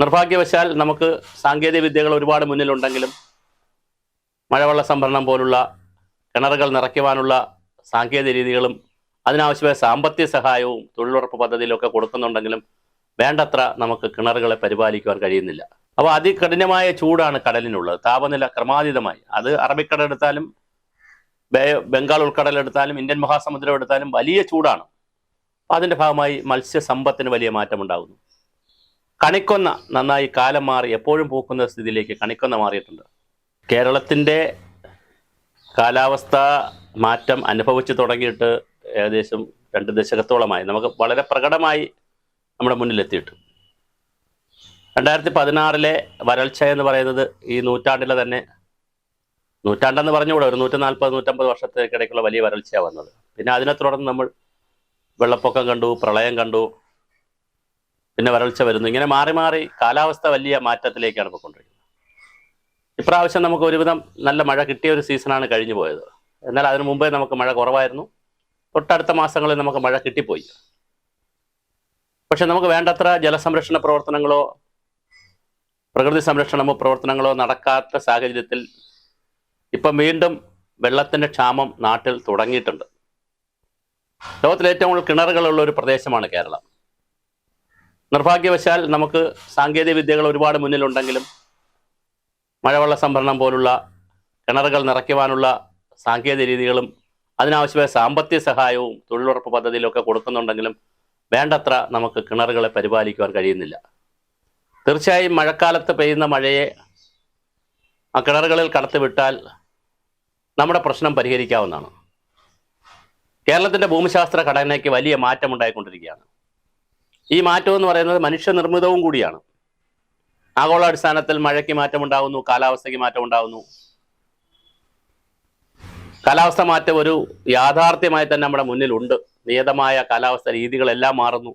നിർഭാഗ്യവശാൽ നമുക്ക് സാങ്കേതിക വിദ്യകൾ ഒരുപാട് മുന്നിലുണ്ടെങ്കിലും മഴവെള്ള സംഭരണം പോലുള്ള കിണറുകൾ നിറയ്ക്കുവാനുള്ള സാങ്കേതിക രീതികളും അതിനാവശ്യമായ സാമ്പത്തിക സഹായവും തൊഴിലുറപ്പ് പദ്ധതിയിലൊക്കെ കൊടുക്കുന്നുണ്ടെങ്കിലും വേണ്ടത്ര നമുക്ക് കിണറുകളെ പരിപാലിക്കുവാൻ കഴിയുന്നില്ല. അപ്പോൾ അതികഠിനമായ ചൂടാണ് കടലിനുള്ളത്. താപനില ക്രമാതീതമായി. അത് അറബിക്കടൽ എടുത്താലും ബംഗാൾ ഉൾക്കടൽ എടുത്താലും ഇന്ത്യൻ മഹാസമുദ്രം എടുത്താലും വലിയ ചൂടാണ്. അതിന്റെ ഭാഗമായി മത്സ്യസമ്പത്തിന് വലിയ മാറ്റമുണ്ടാകുന്നു. കണിക്കൊന്ന നന്നായി കാലം മാറി എപ്പോഴും പൂക്കുന്ന സ്ഥിതിയിലേക്ക് കണിക്കൊന്ന മാറിയിട്ടുണ്ട്. കേരളത്തിന്റെ കാലാവസ്ഥ മാറ്റം അനുഭവിച്ചു തുടങ്ങിയിട്ട് ഏകദേശം രണ്ട് ദശകത്തോളമായി. നമുക്ക് വളരെ പ്രകടമായി നമ്മുടെ മുന്നിലെത്തിയിട്ട്. രണ്ടായിരത്തി പതിനാറിലെ വരൾച്ച എന്ന് പറയുന്നത് ഈ നൂറ്റാണ്ടിലെ തന്നെ നൂറ്റാണ്ടെന്ന് പറഞ്ഞുകൂടെ ഒരു നൂറ്റി നാൽപ്പത് നൂറ്റമ്പത് വർഷത്തേക്കിടയ്ക്കുള്ള വലിയ വരൾച്ചയാണ് വന്നത്. പിന്നെ അതിനെ തുടർന്ന് നമ്മൾ വെള്ളപ്പൊക്കം കണ്ടു പ്രളയം കണ്ടു പിന്നെ വരൾച്ച വരുന്നു. ഇങ്ങനെ മാറി മാറി കാലാവസ്ഥ വലിയ മാറ്റത്തിലേക്കാണ് പോയിക്കൊണ്ടിരിക്കുന്നത്. ഇപ്രാവശ്യം നമുക്ക് ഒരുവിധം നല്ല മഴ കിട്ടിയ ഒരു സീസണാണ് കഴിഞ്ഞു പോയത്. എന്നാൽ അതിനു മുമ്പേ നമുക്ക് മഴ കുറവായിരുന്നു. തൊട്ടടുത്ത മാസങ്ങളിൽ നമുക്ക് മഴ കിട്ടിപ്പോയി. പക്ഷെ നമുക്ക് വേണ്ടത്ര ജലസംരക്ഷണ പ്രവർത്തനങ്ങളോ പ്രകൃതി സംരക്ഷണമോ പ്രവർത്തനങ്ങളോ നടക്കാത്ത സാഹചര്യത്തിൽ ഇപ്പം വീണ്ടും വെള്ളത്തിന്റെ ക്ഷാമം നാട്ടിൽ തുടങ്ങിയിട്ടുണ്ട്. ലോകത്തിലേറ്റവും കൂടുതൽ കിണറുകളുള്ള ഒരു പ്രദേശമാണ് കേരളം. നിർഭാഗ്യവശാൽ നമുക്ക് സാങ്കേതിക വിദ്യകൾ ഒരുപാട് മുന്നിലുണ്ടെങ്കിലും മഴവെള്ള സംഭരണം പോലുള്ള കിണറുകൾ നിറയ്ക്കുവാനുള്ള സാങ്കേതിക രീതികളും അതിനാവശ്യമായ സാമ്പത്തിക സഹായവും തൊഴിലുറപ്പ് പദ്ധതിയിലൊക്കെ കൊടുക്കുന്നുണ്ടെങ്കിലും വേണ്ടത്ര നമുക്ക് കിണറുകളെ പരിപാലിക്കുവാൻ കഴിയുന്നില്ല. തീർച്ചയായും മഴക്കാലത്ത് പെയ്യുന്ന മഴയെ ആ കിണറുകളിൽ കടത്തിവിട്ടാൽ നമ്മുടെ പ്രശ്നം പരിഹരിക്കാവുന്നതാണ്. കേരളത്തിന്റെ ഭൂമിശാസ്ത്ര ഘടനയ്ക്ക് വലിയ മാറ്റം ഉണ്ടായിക്കൊണ്ടിരിക്കുകയാണ് ഈ മാറ്റം എന്ന് പറയുന്നത് മനുഷ്യനിർമ്മിതവും കൂടിയാണ്. ആഗോളാടിസ്ഥാനത്തിൽ മഴയ്ക്ക് മാറ്റമുണ്ടാകുന്നു കാലാവസ്ഥയ്ക്ക് മാറ്റമുണ്ടാകുന്നു. കാലാവസ്ഥ മാറ്റം ഒരു യാഥാർത്ഥ്യമായി തന്നെ നമ്മുടെ മുന്നിലുണ്ട്. നിയതമായ കാലാവസ്ഥ രീതികളെല്ലാം മാറുന്നു.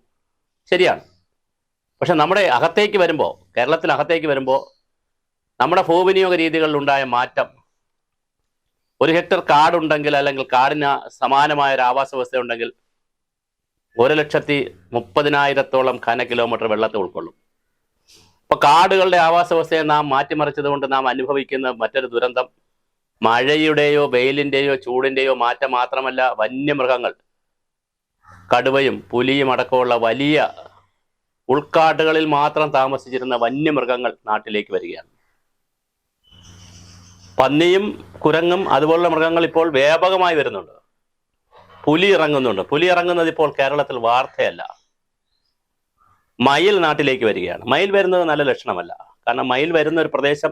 ശരിയാണ്. പക്ഷെ നമ്മുടെ അകത്തേക്ക് വരുമ്പോൾ കേരളത്തിൽ അകത്തേക്ക് വരുമ്പോൾ നമ്മുടെ ഭൂവിനിയോഗ രീതികളിലുണ്ടായ മാറ്റം ഒരു ഹെക്ടർ കാടുണ്ടെങ്കിൽ അല്ലെങ്കിൽ കാടിന് സമാനമായ ഒരു ആവാസ വ്യവസ്ഥ ഉണ്ടെങ്കിൽ ഒരു ലക്ഷത്തി മുപ്പതിനായിരത്തോളം ഘന കിലോമീറ്റർ വെള്ളത്തെ ഉൾക്കൊള്ളും. അപ്പൊ കാടുകളുടെ ആവാസ വ്യവസ്ഥയെ നാം മാറ്റിമറിച്ചത് കൊണ്ട് നാം അനുഭവിക്കുന്ന മറ്റൊരു ദുരന്തം മഴയുടെയോ വെയിലിന്റെയോ ചൂടിന്റെയോ മാറ്റം മാത്രമല്ല വന്യമൃഗങ്ങൾ കടുവയും പുലിയും അടക്കമുള്ള വലിയ ഉൾക്കാടുകളിൽ മാത്രം താമസിച്ചിരുന്ന വന്യമൃഗങ്ങൾ നാട്ടിലേക്ക് വരികയാണ്. പന്നിയും കുരങ്ങും അതുപോലുള്ള മൃഗങ്ങൾ ഇപ്പോൾ വ്യാപകമായി വരുന്നുണ്ട്. പുലി ഇറങ്ങുന്നുണ്ട് പുലി ഇറങ്ങുന്നത് ഇപ്പോൾ കേരളത്തിൽ വാർത്തയല്ല. മയിൽ നാട്ടിലേക്ക് വരികയാണ്. മയിൽ വരുന്നത് നല്ല ലക്ഷണമല്ല. കാരണം മയിൽ വരുന്ന ഒരു പ്രദേശം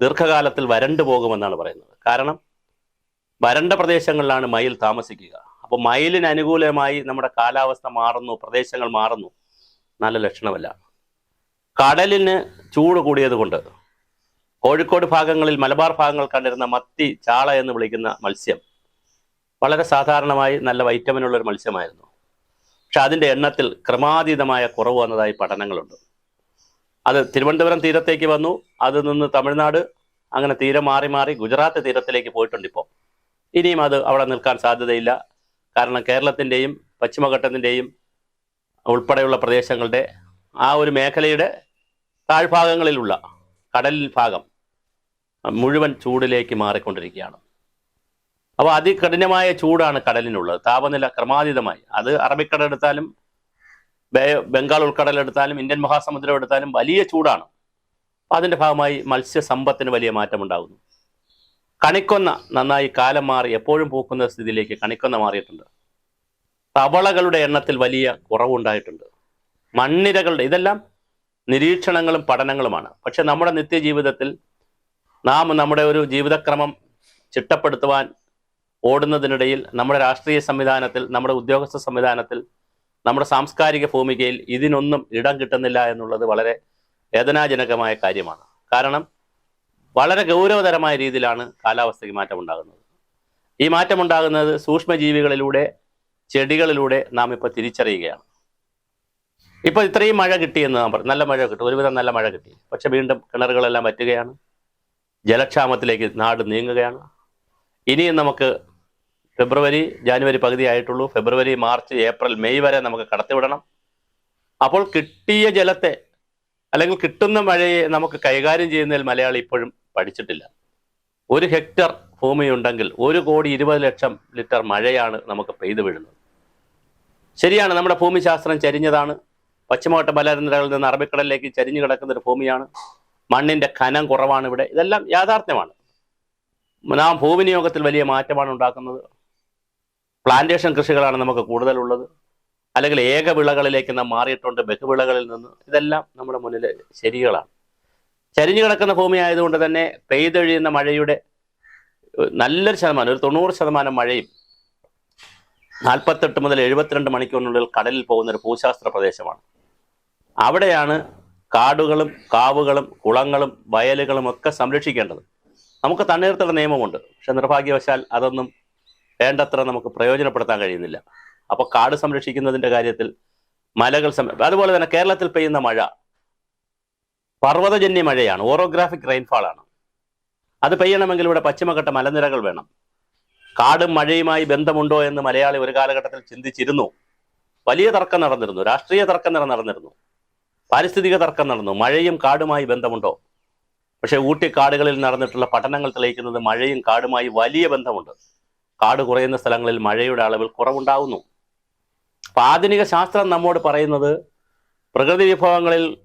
ദീർഘകാലത്തിൽ വരണ്ടു പോകുമെന്നാണ് പറയുന്നത്. കാരണം വരണ്ട പ്രദേശങ്ങളിലാണ് മയിൽ താമസിക്കുക. അപ്പോൾ മയിലിന് അനുകൂലമായി നമ്മുടെ കാലാവസ്ഥ മാറുന്നു പ്രദേശങ്ങൾ മാറുന്നു. നല്ല ലക്ഷണമല്ല. കടലിന് ചൂട് കൂടിയത് കൊണ്ട് കോഴിക്കോട് ഭാഗങ്ങളിൽ മലബാർ ഭാഗങ്ങൾ കണ്ടിരുന്ന മത്തി ചാള എന്ന് വിളിക്കുന്ന മത്സ്യം വളരെ സാധാരണമായി നല്ല വൈറ്റമിനുള്ള ഒരു മത്സ്യമായിരുന്നു. പക്ഷെ അതിന്റെ എണ്ണത്തിൽ ക്രമാതീതമായ കുറവ് വന്നതായി പഠനങ്ങളുണ്ട്. അത് തിരുവനന്തപുരം തീരത്തേക്ക് വന്നു. അത് നിന്ന് തമിഴ്നാട് അങ്ങനെ തീരം മാറി മാറി ഗുജറാത്ത് തീരത്തിലേക്ക് പോയിട്ടുണ്ട് ഇപ്പോൾ ഇനിയും അത് അവിടെ നിൽക്കാൻ സാധ്യതയില്ല. കാരണം കേരളത്തിന്റെയും പശ്ചിമഘട്ടത്തിന്റെയും ഉൾപ്പെടെയുള്ള പ്രദേശങ്ങളുടെ ആ ഒരു മേഖലയുടെ താഴ്ഭാഗങ്ങളിലുള്ള കടൽ ഭാഗം മുഴുവൻ ചൂടിലേക്ക് മാറിക്കൊണ്ടിരിക്കുകയാണ്. അപ്പോൾ അതികഠിനമായ ചൂടാണ് കടലിനുള്ളത്. താപനില ക്രമാതീതമായി. അത് അറബിക്കടൽ എടുത്താലും ബംഗാൾ ഉൾക്കടൽ എടുത്താലും ഇന്ത്യൻ മഹാസമുദ്രം എടുത്താലും വലിയ ചൂടാണ്. അതിന്റെ ഭാഗമായി മത്സ്യസമ്പത്തിന് വലിയ മാറ്റമുണ്ടാകുന്നു. കണിക്കൊന്ന നന്നായി കാലം മാറി എപ്പോഴും പൂക്കുന്ന സ്ഥിതിയിലേക്ക് കണിക്കൊന്ന മാറിയിട്ടുണ്ട്. തവളകളുടെ എണ്ണത്തിൽ വലിയ കുറവുണ്ടായിട്ടുണ്ട്. മണ്ണിരകളുടെ ഇതെല്ലാം നിരീക്ഷണങ്ങളും പഠനങ്ങളുമാണ്. പക്ഷെ നമ്മുടെ നിത്യജീവിതത്തിൽ നാം നമ്മുടെ ഒരു ജീവിതക്രമം ചിട്ടപ്പെടുത്തുവാൻ ഓടുന്നതിനിടയിൽ നമ്മുടെ രാഷ്ട്രീയ സംവിധാനത്തിൽ നമ്മുടെ ഉദ്യോഗസ്ഥ സംവിധാനത്തിൽ നമ്മുടെ സാംസ്കാരിക ഭൂമികയിൽ ഇതിനൊന്നും ഇടം കിട്ടുന്നില്ല എന്നുള്ളത് വളരെ വേദനാജനകമായ കാര്യമാണ്. കാരണം വളരെ ഗൗരവതരമായ രീതിയിലാണ് കാലാവസ്ഥയ്ക്ക് മാറ്റം ഉണ്ടാകുന്നത് ഈ മാറ്റം ഉണ്ടാകുന്നത് സൂക്ഷ്മജീവികളിലൂടെ ചെടികളിലൂടെ നാം ഇപ്പോൾ തിരിച്ചറിയുകയാണ്. ഇപ്പോൾ ഇത്രയും മഴ കിട്ടിയെന്ന് നാം പറഞ്ഞു. നല്ല മഴ കിട്ടും. ഒരുവിധം നല്ല മഴ കിട്ടി. പക്ഷെ വീണ്ടും കിണറുകളെല്ലാം പറ്റുകയാണ് ജലക്ഷാമത്തിലേക്ക് നാട് നീങ്ങുകയാണ്. ഇനിയും നമുക്ക് ഫെബ്രുവരി ജാനുവരി പകുതി ആയിട്ടുള്ളൂ. ഫെബ്രുവരി മാർച്ച് ഏപ്രിൽ മെയ് വരെ നമുക്ക് കടത്തിവിടണം. അപ്പോൾ കിട്ടിയ ജലത്തെ അല്ലെങ്കിൽ കിട്ടുന്ന മഴയെ നമുക്ക് കൈകാര്യം ചെയ്യുന്നതിൽ മലയാളി ഇപ്പോഴും പഠിച്ചിട്ടില്ല. ഒരു ഹെക്ടർ ഭൂമിയുണ്ടെങ്കിൽ ഒരു കോടി ഇരുപത് ലക്ഷം ലിറ്റർ മഴയാണ് നമുക്ക് പെയ്തു വീഴുന്നത്. ശരിയാണ് നമ്മുടെ ഭൂമിശാസ്ത്രം ചരിഞ്ഞതാണ്. പശ്ചിമഘട്ട മലനിരകളിൽ നിന്ന് അറബിക്കടലിലേക്ക് ചരിഞ്ഞു കിടക്കുന്ന ഒരു ഭൂമിയാണ്. മണ്ണിന്റെ ഖനം കുറവാണ് ഇവിടെ. ഇതെല്ലാം യാഥാർത്ഥ്യമാണ്. നാം ഭൂവിനിയോഗത്തിൽ വലിയ മാറ്റമാണ് ഉണ്ടാക്കുന്നത്. പ്ലാന്റേഷൻ കൃഷികളാണ് നമുക്ക് കൂടുതലുള്ളത്. അല്ലെങ്കിൽ ഏക വിളകളിലേക്ക് നാം മാറിയിട്ടുണ്ട്. ബഹുവിളകളിൽ നിന്ന്. ഇതെല്ലാം നമ്മുടെ മുന്നിൽ ശരികളാണ് ചരിഞ്ഞു കിടക്കുന്ന ഭൂമി ആയതുകൊണ്ട് തന്നെ പെയ്തൊഴിയുന്ന മഴയുടെ നല്ലൊരു ശതമാനം ഒരു തൊണ്ണൂറ് ശതമാനം മഴയും നാൽപ്പത്തെട്ട് മുതൽ എഴുപത്തിരണ്ട് മണിക്കൂറിനുള്ളിൽ കടലിൽ പോകുന്ന ഒരു ഭൂശാസ്ത്ര പ്രദേശമാണ്. അവിടെയാണ് കാടുകളും കാവുകളും കുളങ്ങളും വയലുകളും ഒക്കെ സംരക്ഷിക്കേണ്ടത്. നമുക്ക് തണ്ണീർത്തട നിയമമുണ്ട്. പക്ഷെ നിർഭാഗ്യവശാൽ അതൊന്നും വേണ്ടത്ര നമുക്ക് പ്രയോജനപ്പെടുത്താൻ കഴിയുന്നില്ല. അപ്പോൾ കാട് സംരക്ഷിക്കുന്നതിന്റെ കാര്യത്തിൽ മലകൾ അതുപോലെ തന്നെ കേരളത്തിൽ പെയ്യുന്ന മഴ പർവതജന്യ മഴയാണ് ഓറോഗ്രാഫിക് റെയിൻഫാൾ ആണ് അത് പെയ്യണമെങ്കിൽ ഇവിടെ പശ്ചിമഘട്ട മലനിരകൾ വേണം. കാടും മഴയുമായി ബന്ധമുണ്ടോ എന്ന് മലയാളി ഒരു കാലഘട്ടത്തിൽ ചിന്തിച്ചിരുന്നു. വലിയ തർക്കം നടന്നിരുന്നു രാഷ്ട്രീയ തർക്കം നടന്നിരുന്നു. പാരിസ്ഥിതിക തർക്കം നടന്നു മഴയും കാടുമായി ബന്ധമുണ്ടോ? പക്ഷേ ഊട്ടി കാടുകളിൽ നടന്നിട്ടുള്ള പഠനങ്ങൾ തെളിയിക്കുന്നത് മഴയും കാടുമായി വലിയ ബന്ധമുണ്ട്. കാട് കുറയുന്ന സ്ഥലങ്ങളിൽ മഴയുടെ അളവിൽ കുറവുണ്ടാകുന്നു അപ്പൊ ആധുനിക ശാസ്ത്രം നമ്മോട് പറയുന്നത് പ്രകൃതി വിഭവങ്ങളിൽ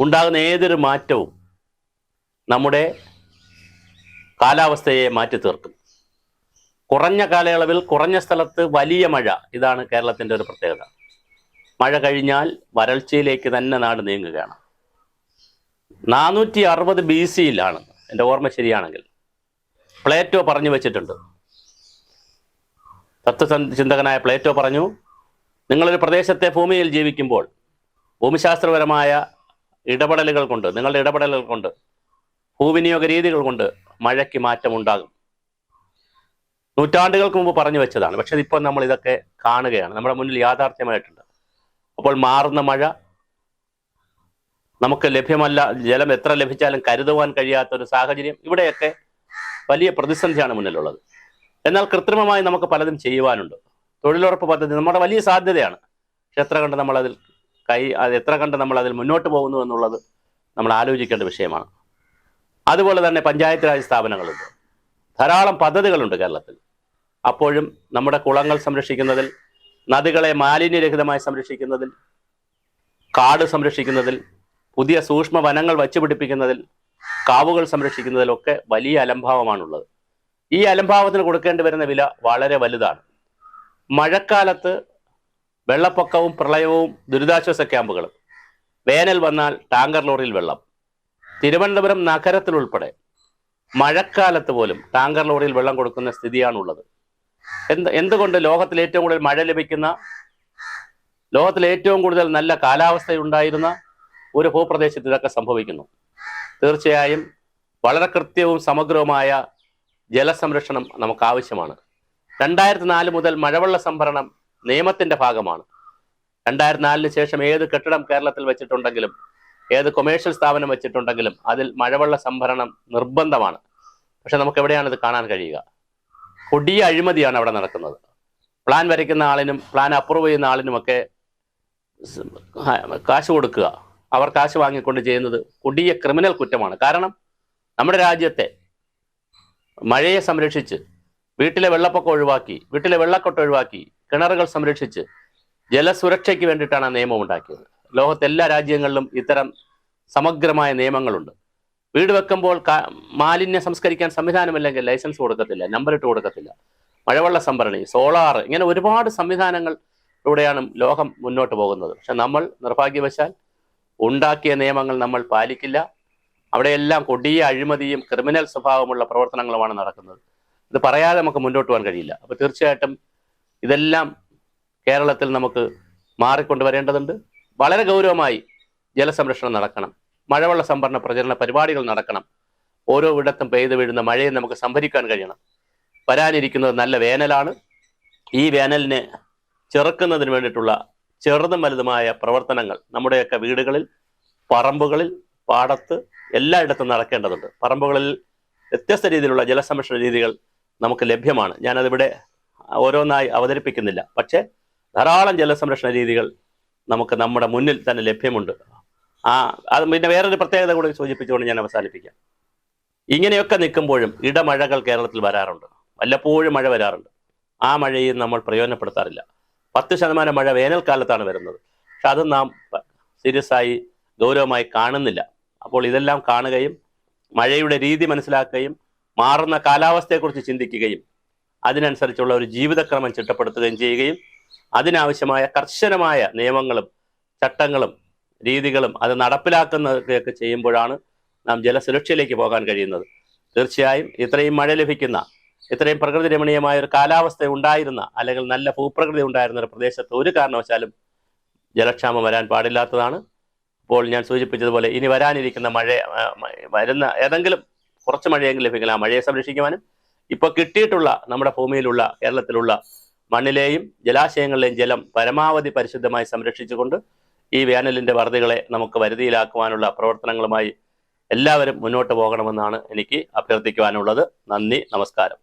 ഉണ്ടാകുന്ന ഏതൊരു മാറ്റവും നമ്മുടെ കാലാവസ്ഥയെ മാറ്റി തീർക്കും. കുറഞ്ഞ കാലയളവിൽ കുറഞ്ഞ സ്ഥലത്ത് വലിയ മഴ ഇതാണ് കേരളത്തിന്റെ ഒരു പ്രത്യേകത. മഴ കഴിഞ്ഞാൽ വരൾച്ചയിലേക്ക് തന്നെ നാട് നീങ്ങുകയാണ്. നാനൂറ്റി അറുപത് ബി സിയിലാണ് എന്റെ ഓർമ്മ ശരിയാണെങ്കിൽ. പ്ലേറ്റോ പറഞ്ഞു വെച്ചിട്ടുണ്ട്. തത്വചിന്തകനായ പ്ലേറ്റോ പറഞ്ഞു നിങ്ങളൊരു പ്രദേശത്തെ ഭൂമിയിൽ ജീവിക്കുമ്പോൾ ഭൂമിശാസ്ത്രപരമായ ഇടപെടലുകൾ കൊണ്ട് നിങ്ങളുടെ ഇടപെടലുകൾ കൊണ്ട് ഭൂവിനിയോഗ രീതികൾ കൊണ്ട് മഴയ്ക്ക് മാറ്റമുണ്ടാകും. നൂറ്റാണ്ടുകൾക്ക് മുമ്പ് പറഞ്ഞു വെച്ചതാണ്. പക്ഷെ ഇപ്പോൾ നമ്മൾ ഇതൊക്കെ കാണുകയാണ്. നമ്മുടെ മുന്നിൽ യാഥാർത്ഥ്യമായിട്ടുണ്ട്. അപ്പോൾ മാറുന്ന മഴ നമുക്ക് ലഭ്യമല്ല. ജലം എത്ര ലഭിച്ചാലും കരുതുവാൻ കഴിയാത്ത ഒരു സാഹചര്യം ഇവിടെയൊക്കെ വലിയ പ്രതിസന്ധിയാണ് മുന്നിലുള്ളത്. എന്നാൽ കൃത്രിമമായി നമുക്ക് പലതും ചെയ്യുവാനുണ്ട്. തൊഴിലുറപ്പ് പദ്ധതി നമ്മുടെ വലിയ സാധ്യതയാണ്. പക്ഷെ എത്ര കണ്ട് നമ്മളതിൽ കൈ അത് എത്ര കണ്ട് നമ്മളതിൽ മുന്നോട്ട് പോകുന്നു എന്നുള്ളത് നമ്മൾ ആലോചിക്കേണ്ട വിഷയമാണ്. അതുപോലെ തന്നെ പഞ്ചായത്ത് രാജ് സ്ഥാപനങ്ങളുണ്ട്. ധാരാളം പദ്ധതികളുണ്ട് കേരളത്തിൽ. അപ്പോഴും നമ്മുടെ കുളങ്ങൾ സംരക്ഷിക്കുന്നതിൽ നദികളെ മാലിന്യരഹിതമായി സംരക്ഷിക്കുന്നതിൽ കാട് സംരക്ഷിക്കുന്നതിൽ പുതിയ സൂക്ഷ്മ വനങ്ങൾ വച്ചുപിടിപ്പിക്കുന്നതിൽ കാവുകൾ സംരക്ഷിക്കുന്നതിലൊക്കെ വലിയ അലംഭാവമാണുള്ളത്. ഈ അലംഭാവത്തിന് കൊടുക്കേണ്ടി വരുന്ന വില വളരെ വലുതാണ്. മഴക്കാലത്ത് വെള്ളപ്പൊക്കവും പ്രളയവും ദുരിതാശ്വാസ ക്യാമ്പുകളും. വേനൽ വന്നാൽ ടാങ്കർ ലോറിയിൽ വെള്ളം. തിരുവനന്തപുരം നഗരത്തിലുൾപ്പെടെ മഴക്കാലത്ത് പോലും ടാങ്കർ ലോറിയിൽ വെള്ളം കൊടുക്കുന്ന സ്ഥിതിയാണുള്ളത്. എന്ത് എന്തുകൊണ്ട് ലോകത്തിൽ ഏറ്റവും കൂടുതൽ മഴ ലഭിക്കുന്ന ലോകത്തിൽ ഏറ്റവും കൂടുതൽ നല്ല കാലാവസ്ഥയുണ്ടായിരുന്ന ഒരു ഭൂപ്രദേശത്ത് ഇതൊക്കെ സംഭവിക്കുന്നു. തീർച്ചയായും വളരെ കൃത്യവും സമഗ്രവുമായ ജലസംരക്ഷണം നമുക്ക് ആവശ്യമാണ് രണ്ടായിരത്തി നാല് മുതൽ മഴവെള്ള സംഭരണം നിയമത്തിന്റെ ഭാഗമാണ്. രണ്ടായിരത്തി നാലിന് ശേഷം ഏത് കെട്ടിടം കേരളത്തിൽ വെച്ചിട്ടുണ്ടെങ്കിലും ഏത് കൊമേഴ്ഷ്യൽ സ്ഥാപനം വെച്ചിട്ടുണ്ടെങ്കിലും അതിൽ മഴവെള്ള സംഭരണം നിർബന്ധമാണ്. പക്ഷെ നമുക്ക് എവിടെയാണ് ഇത് കാണാൻ കഴിയുക? കൊടിയ അഴിമതിയാണ് അവിടെ നടക്കുന്നത്. പ്ലാൻ വരയ്ക്കുന്ന ആളിനും പ്ലാൻ അപ്രൂവ് ചെയ്യുന്ന ആളിനുമൊക്കെ കാശ് കൊടുക്കുക. അവർ കാശ് വാങ്ങിക്കൊണ്ട് ചെയ്യുന്നത് കൊടിയ ക്രിമിനൽ കുറ്റമാണ്. കാരണം നമ്മുടെ രാജ്യത്തെ മഴയെ സംരക്ഷിച്ച് വീട്ടിലെ വെള്ളപ്പൊക്കം ഒഴിവാക്കി വീട്ടിലെ വെള്ളക്കെട്ട് ഒഴിവാക്കി കിണറുകൾ സംരക്ഷിച്ച് ജലസുരക്ഷയ്ക്ക് വേണ്ടിയിട്ടാണ് ആ നിയമം ഉണ്ടാക്കിയത്. ലോകത്തെ എല്ലാ രാജ്യങ്ങളിലും ഇത്തരം സമഗ്രമായ നിയമങ്ങളുണ്ട്. വീട് വെക്കുമ്പോൾ മാലിന്യ സംസ്കരിക്കാൻ സംവിധാനമില്ലെങ്കിൽ ലൈസൻസ് കൊടുക്കത്തില്ല നമ്പർ ഇട്ട് കൊടുക്കത്തില്ല. മഴവെള്ള സംഭരണി സോളാർ ഇങ്ങനെ ഒരുപാട് സംവിധാനങ്ങളിലൂടെയാണ് ലോകം മുന്നോട്ട് പോകുന്നത്. പക്ഷെ നമ്മൾ നിർഭാഗ്യവശാൽ ഉണ്ടാക്കിയ നിയമങ്ങൾ നമ്മൾ പാലിക്കില്ല. അവിടെയെല്ലാം കൊടിയ അഴിമതിയും ക്രിമിനൽ സ്വഭാവമുള്ള പ്രവർത്തനങ്ങളുമാണ് നടക്കുന്നത്. ഇത് പറയാതെ നമുക്ക് മുന്നോട്ട് പോകാൻ കഴിയില്ല. അപ്പോൾ തീർച്ചയായിട്ടും ഇതെല്ലാം കേരളത്തിൽ നമുക്ക് മാറിക്കൊണ്ടുവരേണ്ടതുണ്ട് വളരെ ഗൗരവമായി ജലസംരക്ഷണം നടക്കണം. മഴവെള്ള സംഭരണ പ്രചരണ പരിപാടികൾ നടക്കണം. ഓരോ ഇടത്തും പെയ്തു വീഴുന്ന മഴയെ നമുക്ക് സംഭരിക്കാൻ കഴിയണം. വരാനിരിക്കുന്നത് നല്ല വേനലാണ്. ഈ വേനലിനെ ചെറുക്കുന്നതിന് വേണ്ടിയിട്ടുള്ള ചെറുതും വലുതുമായ പ്രവർത്തനങ്ങൾ നമ്മുടെയൊക്കെ വീടുകളിൽ പറമ്പുകളിൽ പാടത്ത് എല്ലായിടത്തും നടക്കേണ്ടതുണ്ട്. പറമ്പുകളിൽ വ്യത്യസ്ത രീതിയിലുള്ള ജലസംരക്ഷണ രീതികൾ നമുക്ക് ലഭ്യമാണ്. ഞാനതിവിടെ ഓരോന്നായി അവതരിപ്പിക്കുന്നില്ല. പക്ഷേ ധാരാളം ജലസംരക്ഷണ രീതികൾ നമുക്ക് നമ്മുടെ മുന്നിൽ തന്നെ ലഭ്യമുണ്ട്. ആ അത് പിന്നെ വേറൊരു പ്രത്യേകത കൂടി സൂചിപ്പിച്ചുകൊണ്ട് ഞാൻ അവസാനിപ്പിക്കാം. ഇങ്ങനെയൊക്കെ നിൽക്കുമ്പോഴും ഇടമഴകൾ കേരളത്തിൽ വരാറുണ്ട്. വല്ലപ്പോഴും മഴ വരാറുണ്ട്. ആ മഴയും നമ്മൾ പ്രയോജനപ്പെടുത്താറില്ല. പത്ത് ശതമാനം മഴ വേനൽക്കാലത്താണ് വരുന്നത്. പക്ഷെ അത് നാം സീരിയസ് ആയി ഗൗരവമായി കാണുന്നില്ല. അപ്പോൾ ഇതെല്ലാം കാണുകയും മഴയുടെ രീതി മനസ്സിലാക്കുകയും മാറുന്ന കാലാവസ്ഥയെക്കുറിച്ച് ചിന്തിക്കുകയും അതിനനുസരിച്ചുള്ള ഒരു ജീവിതക്രമം ചിട്ടപ്പെടുത്തുകയും ചെയ്യുകയും അതിനാവശ്യമായ കർശനമായ നിയമങ്ങളും ചട്ടങ്ങളും രീതികളും അത് നടപ്പിലാക്കുന്നതൊക്കെ ചെയ്യുമ്പോഴാണ് നാം ജലസുരക്ഷയിലേക്ക് പോകാൻ കഴിയുന്നത്. തീർച്ചയായും ഇത്രയും മഴ ലഭിക്കുന്ന ഇത്രയും പ്രകൃതി രമണീയമായ ഒരു കാലാവസ്ഥ ഉണ്ടായിരുന്ന അല്ലെങ്കിൽ നല്ല ഭൂപ്രകൃതി ഉണ്ടായിരുന്ന ഒരു പ്രദേശത്ത് ഒരു കാരണവശാലും ജലക്ഷാമം വരാൻ പാടില്ലാത്തതാണ്. ഇപ്പോൾ ഞാൻ സൂചിപ്പിച്ചതുപോലെ ഇനി വരാനിരിക്കുന്ന മഴ വരുന്ന ഏതെങ്കിലും കുറച്ച് മഴയെങ്കിലും ലഭിക്കില്ല ആ മഴയെ സംരക്ഷിക്കുവാനും ഇപ്പോൾ കിട്ടിയിട്ടുള്ള നമ്മുടെ ഭൂമിയിലുള്ള കേരളത്തിലുള്ള മണ്ണിലെയും ജലാശയങ്ങളിലെയും ജലം പരമാവധി പരിശുദ്ധമായി സംരക്ഷിച്ചുകൊണ്ട് ഈ വേനലിന്റെ വറുതികളെ നമുക്ക് വരുതിയിലാക്കുവാനുള്ള പ്രവർത്തനങ്ങളുമായി എല്ലാവരും മുന്നോട്ട് പോകണമെന്നാണ് എനിക്ക് അഭ്യർത്ഥിക്കുവാനുള്ളത്. നന്ദി നമസ്കാരം.